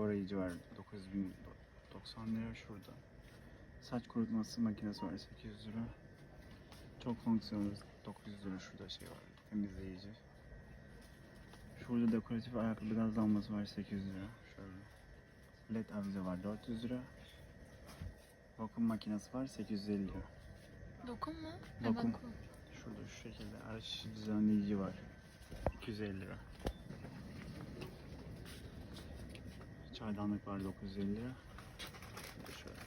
doğrayıcı var 9090 lira şurada. Saç kurutması makinesi var 800 lira. Çok fonksiyonlu 900 lira şurada şey var temizleyici. Şurada dekoratif ayakkabı gaz lambası var 800 lira. Şöyle. LED avize var 400 lira. Vakum makinesi var 850 lira. Dokun mu? Vakum. Şurada şu şekilde araç düzenleyici var. 250 lira. Çaydanlık var 950 lira. Şöyle.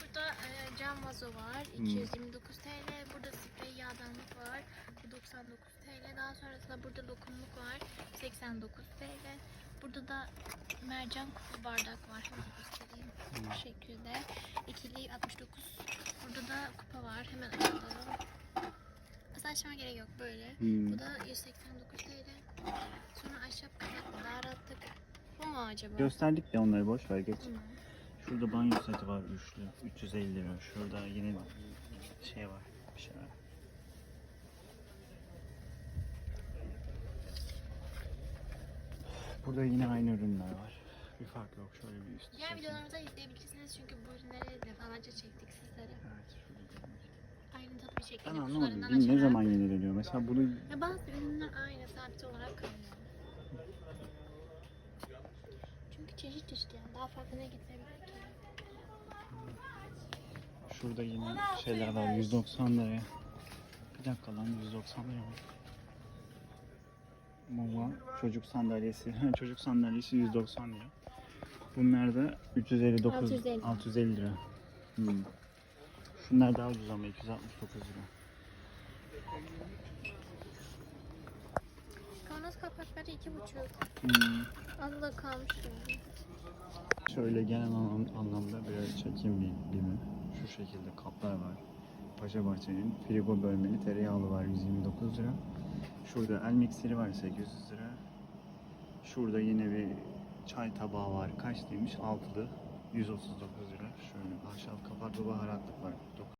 Burada e, cam vazo var. Hmm. 229 TL. Burada sprey yağdanlık var. Bu 99 TL. Daha sonrasında burada lokumluk var. 89 TL. Burada da mercan kutu bardak var. Hemen göstereyim. Bu şekilde. İkili 69. Burada da kupa var. Hemen açalım. Aslında açmama gerek yok böyle. Hmm. Bu da 189 TL. Sonra ahşap kapaklı dağıttık. Bu mu acaba? Gösterdik de onları boş ver geç. Hmm. Şurada banyo seti var üçlü. 350 lira. Şurada yine şey var. Bir şey var. Burada yine aynı ürünler var. Bir fark yok. Şöyle bir üst. Diğer çekim. videolarımızda izleyebilirsiniz çünkü bu ürünleri defalarca çektik sizlere. Evet. Şurada. Aynı tat bir şekilde Ben kutularından. Ürün ne açarak- zaman yenileniyor? Mesela bunu Ya bazı ürünler aynı sabit olarak kalıyor. Çünkü çeşit çeşit yani daha getirebilir ki? Şurada yine şeyler var 190 liraya. Bir dakika lan 190 lira var. Mama çocuk sandalyesi. çocuk sandalyesi 190 lira. Bunlar da 359 650. 650 lira. Hmm. Şunlar daha ucuz ama 269 lira. Kavanoz kapakları iki buçuk. Hmm. Az da kalmış. Şöyle genel anlam- anlamda bir çekim bimi. Şu şekilde kaplar var. Paşa Bahçe'nin frigo bölmeli tereyağlı var 129 lira. Şurada el mikseri var 800 lira. Şurada yine bir çay tabağı var. Kaç demiş? Altılı. 139 lira. Şöyle ahşap kapaklı baharatlık var.